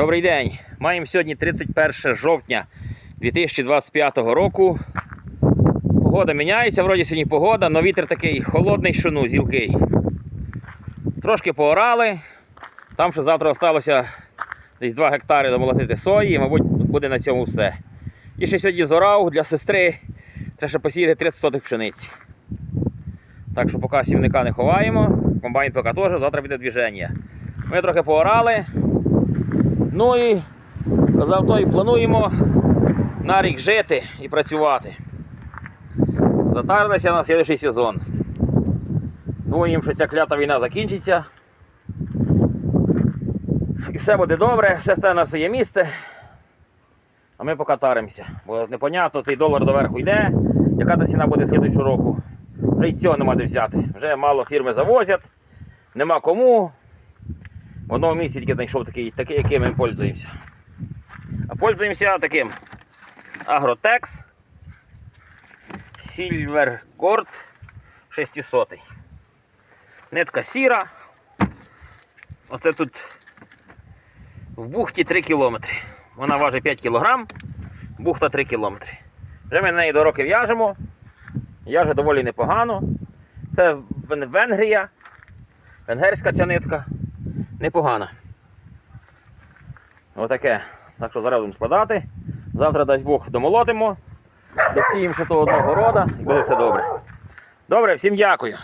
Добрий день. Маємо сьогодні 31 жовтня 2025 року. Погода міняється, вроді сьогодні погода, але вітер такий холодний, що ну, зілкий. Трошки поорали. Там ще завтра залишилося десь 2 гектари домолотити сої, і, мабуть, буде на цьому все. І ще сьогодні зорав для сестри. Треба ще посіяти 30 сотих пшениці. Так що поки сівника не ховаємо, комбайн поки теж, завтра буде движення. Ми трохи поорали. Ну і казав той, плануємо на рік жити і працювати. Затарилися на слідчий сезон. Думаємо, що ця клята війна закінчиться. І все буде добре, все стане на своє місце. А ми поки таримося. Бо непонятно, цей долар доверху йде, яка та ціна буде слідчого року. Вже й цього нема де взяти. Вже мало фірми завозять, нема кому. В одному місці тільки знайшов такий, такий, яким ми пользуємося. А пользуємося таким Агротекс Silver Cord 600. Нитка сіра. Оце тут в бухті 3 кілометри. Вона важить 5 кг, бухта 3 кілометри. Вже ми на неї до роки в'яжемо. В'яже доволі непогано. Це Венгрія. Венгерська ця нитка. Непогана. Отаке. Так що зараз будемо складати. Завтра дасть Бог домолотимо. Досіємо ще того одного рода і буде все добре. Добре, всім дякую.